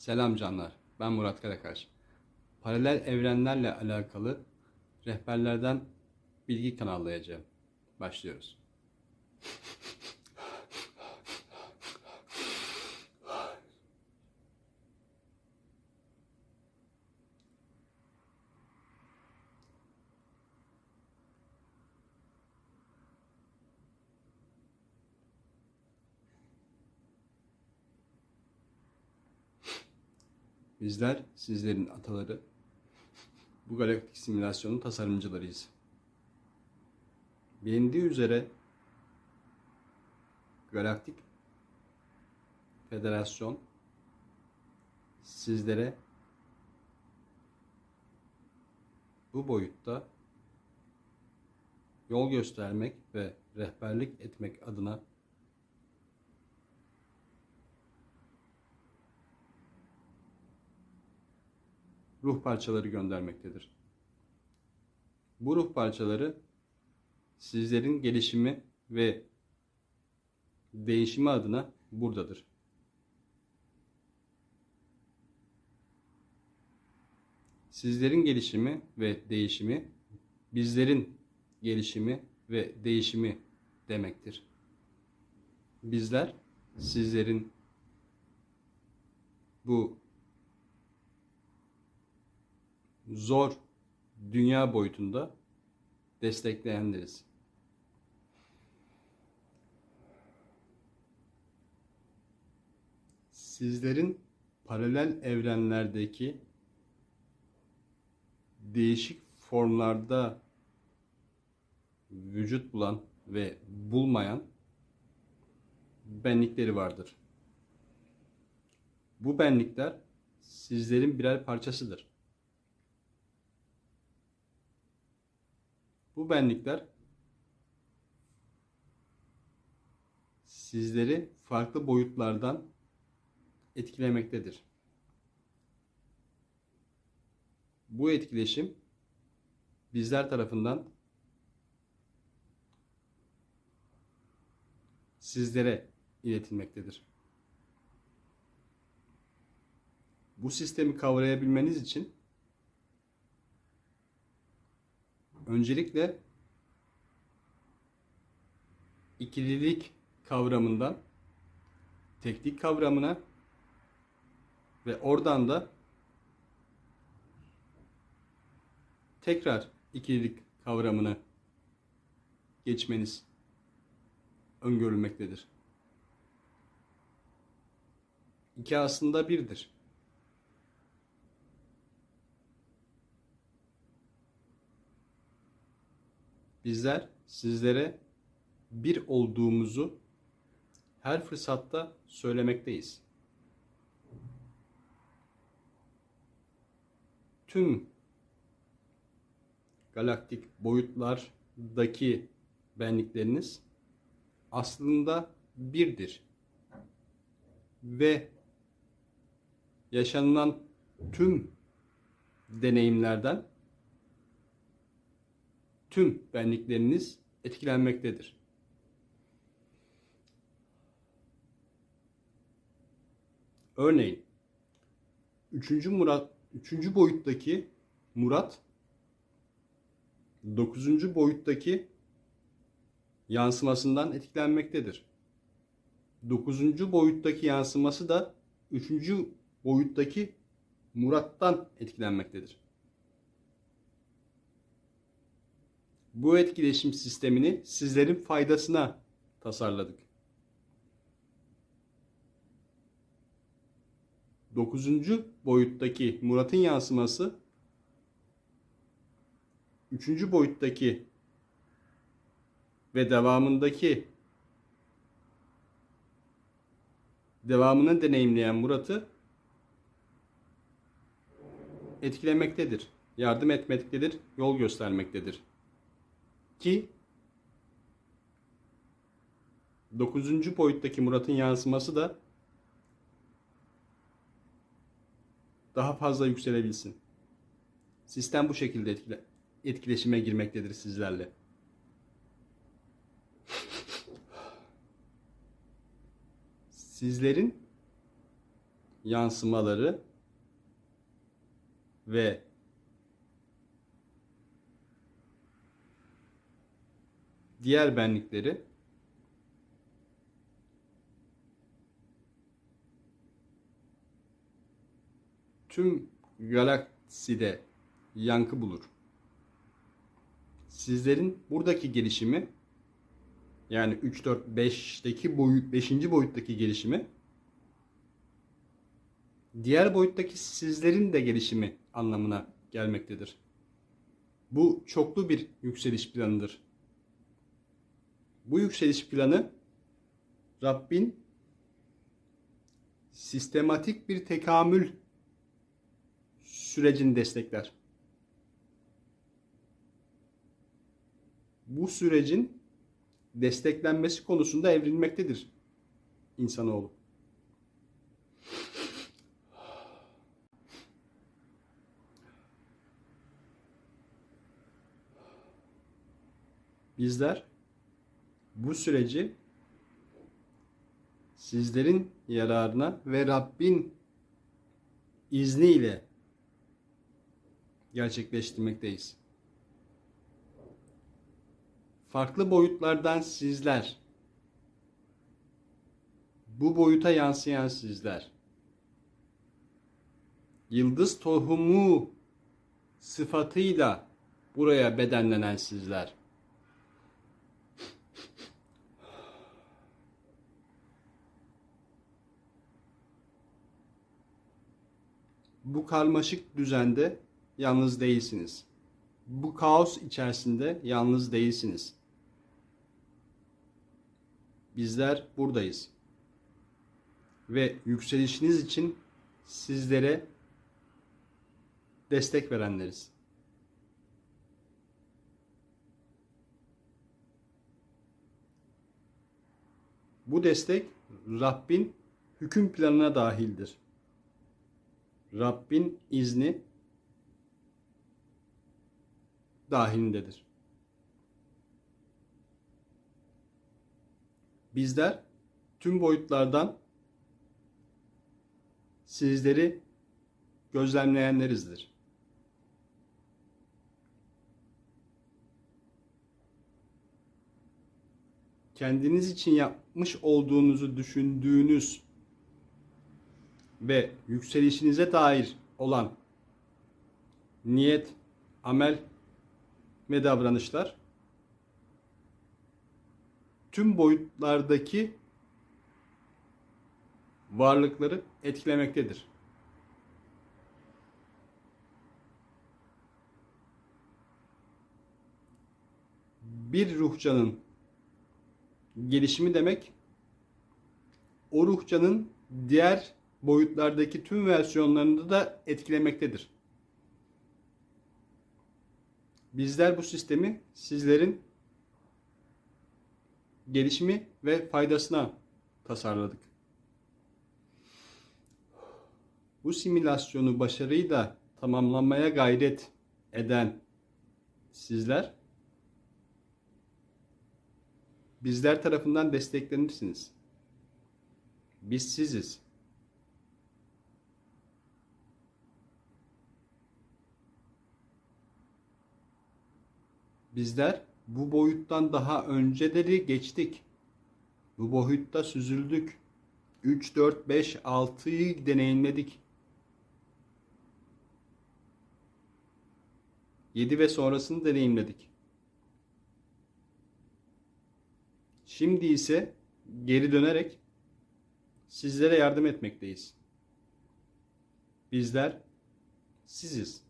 Selam canlar, ben Murat Karakaş. Paralel evrenlerle alakalı rehberlerden bilgi kanallayacağım. Başlıyoruz. Bizler sizlerin ataları, bu galaktik simülasyonun tasarımcılarıyız. Bilindiği üzere Galaktik Federasyon sizlere bu boyutta yol göstermek ve rehberlik etmek adına ruh parçaları göndermektedir. Bu ruh parçaları sizlerin gelişimi ve değişimi adına buradadır. Sizlerin gelişimi ve değişimi bizlerin gelişimi ve değişimi demektir. Bizler sizlerin bu zor dünya boyutunda destekleyenleriz. Sizlerin paralel evrenlerdeki değişik formlarda vücut bulan ve bulmayan benlikleri vardır. Bu benlikler sizlerin birer parçasıdır. Bu benlikler sizleri farklı boyutlardan etkilemektedir. Bu etkileşim bizler tarafından sizlere iletilmektedir. Bu sistemi kavrayabilmeniz için öncelikle ikililik kavramından teknik kavramına ve oradan da tekrar ikililik kavramını geçmeniz öngörülmektedir. İki aslında birdir. Bizler sizlere bir olduğumuzu her fırsatta söylemekteyiz. Tüm galaktik boyutlardaki benlikleriniz aslında birdir. Ve yaşanılan tüm deneyimlerden tüm benlikleriniz etkilenmektedir. Örneğin 3. Murat 3. boyuttaki Murat 9. boyuttaki yansımasından etkilenmektedir. 9. boyuttaki yansıması da 3. boyuttaki Murat'tan etkilenmektedir. Bu etkileşim sistemini sizlerin faydasına tasarladık. 9. boyuttaki Murat'ın yansıması 3. boyuttaki ve devamındaki devamını deneyimleyen Murat'ı etkilemektedir. Yardım etmektedir, yol göstermektedir. Ki 9. boyuttaki Murat'ın yansıması da daha fazla yükselebilsin. Sistem bu şekilde etkile, etkileşime girmektedir sizlerle. Sizlerin yansımaları ve diğer benlikleri tüm galakside yankı bulur. Sizlerin buradaki gelişimi yani 3 4 5'teki boyut 5. boyuttaki gelişimi diğer boyuttaki sizlerin de gelişimi anlamına gelmektedir. Bu çoklu bir yükseliş planıdır. Bu yükseliş planı Rabbin sistematik bir tekamül sürecini destekler. Bu sürecin desteklenmesi konusunda evrilmektedir insanoğlu. Bizler bu süreci sizlerin yararına ve Rabbin izniyle gerçekleştirmekteyiz. Farklı boyutlardan sizler, bu boyuta yansıyan sizler, yıldız tohumu sıfatıyla buraya bedenlenen sizler, bu karmaşık düzende yalnız değilsiniz. Bu kaos içerisinde yalnız değilsiniz. Bizler buradayız. Ve yükselişiniz için sizlere destek verenleriz. Bu destek Rabbin hüküm planına dahildir. Rabbin izni dahilindedir. Bizler tüm boyutlardan sizleri gözlemleyenlerizdir. Kendiniz için yapmış olduğunuzu düşündüğünüz ve yükselişinize dair olan niyet, amel ve davranışlar tüm boyutlardaki varlıkları etkilemektedir. Bir ruhcanın gelişimi demek o ruhcanın diğer boyutlardaki tüm versiyonlarını da etkilemektedir. Bizler bu sistemi sizlerin gelişimi ve faydasına tasarladık. Bu simülasyonu başarıyla tamamlamaya gayret eden sizler bizler tarafından desteklenirsiniz. Biz siziz. Bizler bu boyuttan daha önceleri geçtik. Bu boyutta süzüldük. 3, 4, 5, 6'yı deneyimledik. 7 ve sonrasını deneyimledik. Şimdi ise geri dönerek sizlere yardım etmekteyiz. Bizler siziz.